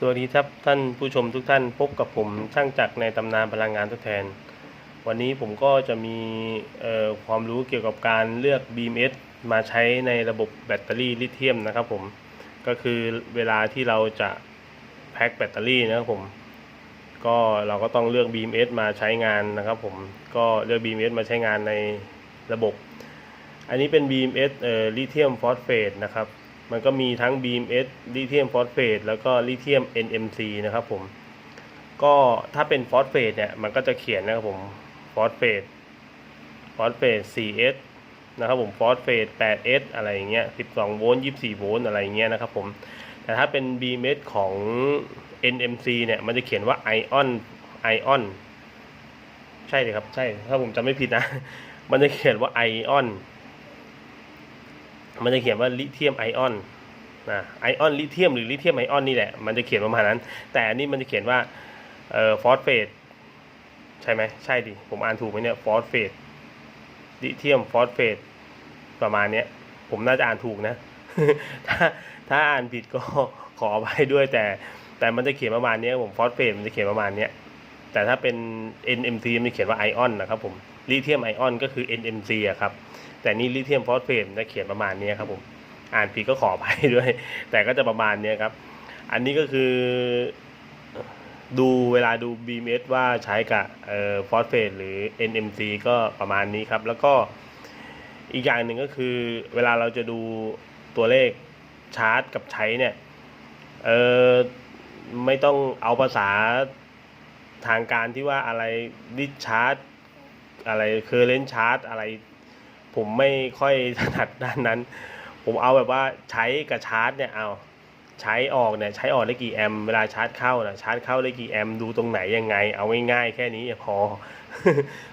สวัสดีครับท่านผู้ชมทุกท่านพบกับผมช่างจักรในตำนานพลังงานทดแทน วันนี้ผมก็จะมีความรู้เกี่ยวกับการเลือก BMS มาใช้ในระบบแบตเตอรี่ลิเธียมนะครับผมก็คือเวลาที่เราจะแพ็คแบตเตอรี่นะครับผมก็เราก็ต้องเลือก BMS มาใช้งานนะครับผมก็เลือก BMS มาใช้งานในระบบ อันนี้เป็น BMS ลิเธียมฟอสเฟตนะครับ มันก็มีทั้ง BMS ลิเธียมฟอสเฟตแล้วก็ลิเธียม NMC นะครับผม ก็ถ้าเป็นฟอสเฟตเนี่ย มันก็จะเขียนนะครับผมฟอสเฟตฟอสเฟต 4S นะครับผมฟอสเฟต 8S อะไรอย่างเงี้ย 12 โวลต์ 24 โวลต์อะไรอย่างเงี้ยนะครับผม แต่ถ้าเป็น BMS ของ NMC เนี่ย มันจะเขียนว่า Ion Ion ใช่เลยครับ ใช่ ถ้าผมจำไม่ผิดนะ มันจะเขียนว่า Ion มันจะเขียนว่าลิเธียมไอออนนะไอออนลิเธียมหรือลิเธียมไอออนนี่แหละ มันจะเขียนประมาณนั้น แต่อันนี้มันจะเขียนว่าเอ่อฟอสเฟตใช่ไหมใช่ดิ ผมอ่านถูกไหมเนี่ยฟอสเฟตลิเธียมฟอสเฟตประมาณเนี้ยผมน่าจะอ่านถูกนะ ถ้าถ้าอ่านผิดก็ขออภัยด้วยแต่แต่มันจะเขียนประมาณนี้ผมฟอสเฟตมันจะเขียนประมาณนี้แต่ถ้าเป็น NMC มันจะเขียนว่าไอออนนะครับผมลิเธียมไอออนก็คือ NMC อะครับ แต่นี่ลิเธียมฟอสเฟตจะเขียนประมาณนี้ครับผมอ่านผิดก็ขออภัยด้วย แต่ก็จะประมาณนี้ครับ อันนี้ก็คือดูเวลาดู BMS ว่าใช้กับฟอสเฟตหรือ NMC ก็ประมาณนี้ครับ แล้วก็อีกอย่างหนึ่งก็คือเวลาเราจะดูตัวเลขชาร์จกับใช้เนี่ยเออไม่ต้องเอาภาษาทางการที่ว่าอะไรดิชาร์จอะไรเคอร์เรนชาร์จอะไร ผมไม่ค่อยถนัดด้านนั้น ผมเอาแบบว่าใช้กับชาร์จเนี่ยเอาใช้ออกเนี่ยใช้ออกได้กี่แอมป์เวลาชาร์จเข้านะชาร์จเข้าได้กี่แอมป์ดูตรงไหนยังไง เอาง่ายๆแค่นี้พอ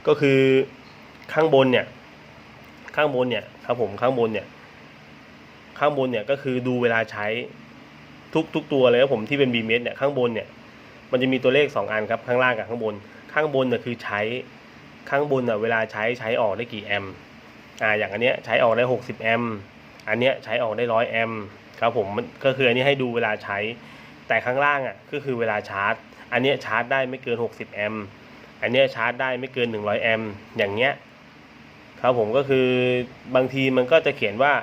ก็คือข้างบนเนี่ยข้างบนเนี่ยครับผมข้างบนเนี่ยข้างบนเนี่ยก็คือดูเวลาใช้ทุกทุกตัวเลยครับผมที่เป็น b m s เนี่ยข้างบนเนี่ยมันจะมีตัวเลขสองอันครับข้างล่างกับข้างบน ข้างบนเนี่ยคือใช้ข้างบนเนี่ยเวลาใช้ใช้ออกได้กี่แอมป์ อ่าอย่างอันเนี้ยใช้ออกได้ 60 แอมป์อันเนี้ยใช้ออกได้ 100 แอมป์ครับผมมันก็คืออันนี้ให้ดูเวลาใช้ แต่ข้างล่างอะก็คือเวลาชาร์จ อันเนี้ยชาร์จได้ไม่เกิน 60 แอมป์อันเนี้ยชาร์จได้ไม่เกิน 100 แอมป์อย่างเงี้ยครับผมก็คือบางทีมันก็จะเขียนว่า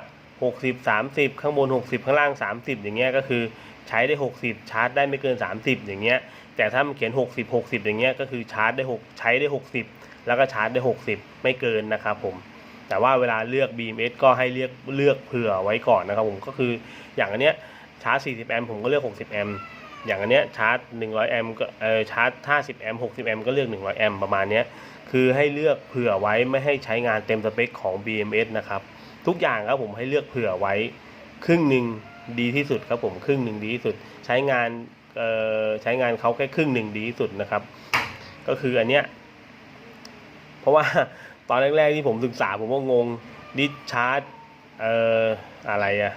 60 30 ข้างบน 60 ข้างล่าง 30 อย่างเงี้ยก็คือใช้ได้ 60 ชาร์จได้ไม่เกิน 30 อย่างเงี้ยแต่ถ้ามันเขียน 60 60 อย่างเงี้ยก็คือชาร์จได้ 6 ใช้ได้ 60 แล้วก็ชาร์จได้ 60 ไม่เกินนะครับผม แต่ว่าเวลาเลือก BMS ก็ให้เลือกเลือกเผื่อไว้ก่อนนะครับผมก็คืออย่างอันเนี้ยชาร์จ 40 แอมป์ผมก็เลือก 60 แอมป์อย่างอันเนี้ยชาร์จ 100 แอมป์ก็เออชาร์จ 50 แอมป์ 60 แอมป์ก็เลือก 100 แอมป์ประมาณเนี้ยคือให้เลือกเผื่อไว้ไม่ให้ใช้งานเต็มสเปคของ BMS นะครับทุกอย่างครับผมให้เลือกเผื่อไว้ครึ่งหนึ่งดีที่สุดครับผมครึ่งหนึ่งดีที่สุด ใช้งานเออใช้งานเขาแค่ครึ่งหนึ่งดีที่สุดนะครับ ก็คืออันเนี้ย เพราะว่าตอนแรกๆที่ผมศึกษาผมก็งงดิชาร์จเอ่ออะไรอะ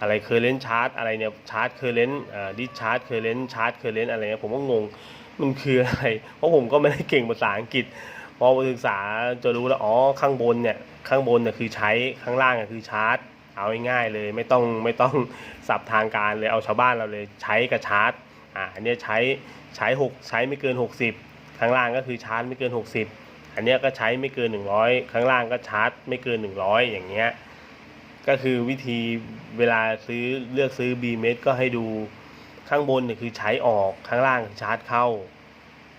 อะไรเคอร์เรนชาร์จอะไรเนี่ยชาร์จเคอร์เรนอ่าดิชาร์จเคอร์เรนชาร์จเคอร์เรนอะไรเนี่ยผมก็งงมันคืออะไร เพราะผมก็ไม่ได้เก่งภาษาอังกฤษพอมาศึกษาจะรู้แล้วอ๋อข้างบนเนี่ยข้างบนเนี่ยคือใช้ข้างล่างเนี่ยคือชาร์จ เอาง่ายๆเลยไม่ต้องไม่ต้องสับทางการเลยเอาชาวบ้านเราเลยใช้กับชาร์จอ่าอันเนี้ยใช้ใช้หกใช้ไม่เกิน 60 ข้างล่างก็คือชาร์จไม่เกิน 60 อันเนี้ยก็ใช้ไม่เกิน 100 ข้างล่างก็ชาร์จไม่เกิน 100 อย่างเงี้ยก็คือวิธีเวลาซื้อเลือกซื้อ B เมก็ให้ดูข้างบนเนี่ยคือใช้ออกข้างล่างชาร์จเข้า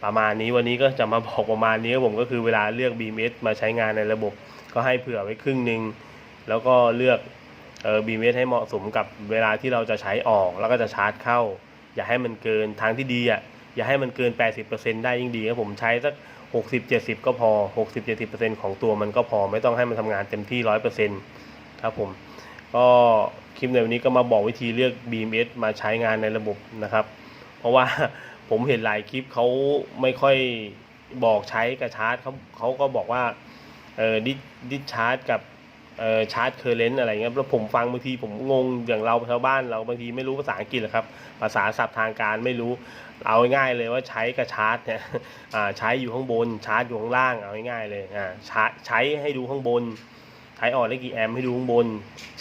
ประมาณนี้วันนี้ก็จะมาบอกประมาณนี้ผมก็คือเวลาเลือก BMS มาใช้งานในระบบ ก็ให้เผื่อไว้ครึ่งหนึ่งแล้วก็เลือกเออ BMS ให้เหมาะสมกับเวลาที่เราจะใช้ออกแล้วก็จะชาร์จเข้า อย่าให้มันเกินทางที่ดีอะอย่าให้มันเกิน 80%ได้ยิ่งดีครับผมใช้สัก 60-70 ก็พอ 60-70%ของตัวมันก็พอไม่ต้องให้มันทำงานเต็มที่ 100%ครับผมก็คลิปในวันนี้ก็มาบอกวิธีเลือก BMS มาใช้งานในระบบนะครับ เพราะว่าผมเห็นหลายคลิปเขาไม่ค่อยบอกใช้กระชาร์จเขาเขาก็บอกว่าเออดิดิชาร์จกับ ชาร์จเคอร์เรนต์อะไรเงี้ยแล้วผมฟังบางทีผมงงอย่างเราชาวบ้านเราบางทีไม่รู้ภาษาอังกฤษหรอกครับ ภาษาศัพท์ทางการไม่รู้ เอาง่ายๆเลยว่าใช้กับชาร์จเนี่ยใช้อยู่ข้างบนชาร์จอยู่ข้างล่างเอาง่ายๆเลยอ่าชาร์ใช้ให้ดูข้างบนใช้ออกได้กี่แอมป์ให้ดูข้างบน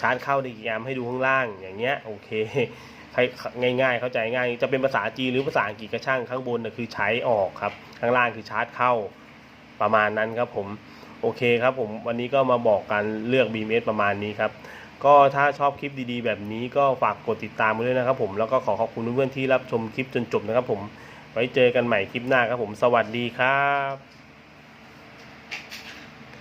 ชาร์จเข้าได้กี่แอมป์ให้ดูข้างล่างอย่างเงี้ยโอเคใครง่ายๆเข้าใจง่ายจะเป็นภาษาจีนหรือภาษาอังกฤษก็ช่างข้างบนนะคือใช้ออกครับ ข้างล่างคือชาร์จเข้าประมาณนั้นครับผม โอเคครับผมวันนี้ก็มาบอกกันเลือก BMS ประมาณนี้ครับ ก็ถ้าชอบคลิปดีๆ แบบนี้ก็ฝากกดติดตามมาด้วยนะครับผมแล้วก็ขอขอบคุณเพื่อนๆที่รับชมคลิปจนจบนะครับผมไว้เจอกันใหม่คลิปหน้าครับผม สวัสดีครับ